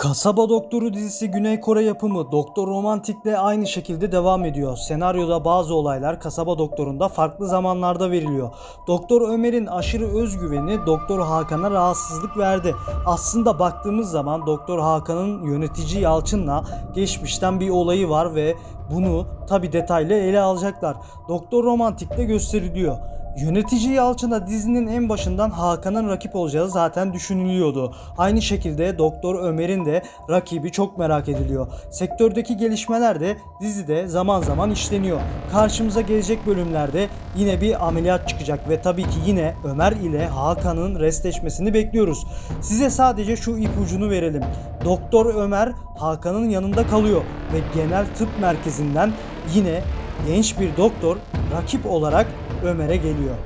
Kasaba Doktoru dizisi Güney Kore yapımı Doktor Romantik'le aynı şekilde devam ediyor. Senaryoda bazı olaylar Kasaba Doktoru'nda farklı zamanlarda veriliyor. Doktor Ömer'in aşırı özgüveni Doktor Hakan'a rahatsızlık verdi. Aslında baktığımız zaman Doktor Hakan'ın yönetici Yalçın'la geçmişten bir olayı var ve bunu tabi detaylı ele alacaklar. Doktor Romantik'te gösteriliyor. Yönetici Yalçın'a dizinin en başından Hakan'ın rakip olacağı zaten düşünülüyordu. Aynı şekilde Doktor Ömer'in de rakibi çok merak ediliyor. Sektördeki gelişmeler de dizide zaman zaman işleniyor. Karşımıza gelecek bölümlerde yine bir ameliyat çıkacak ve tabii ki yine Ömer ile Hakan'ın restleşmesini bekliyoruz. Size sadece şu ipucunu verelim. Doktor Ömer Hakan'ın yanında kalıyor ve genel tıp merkezinden yine genç bir doktor rakip olarak Ömer'e geliyor.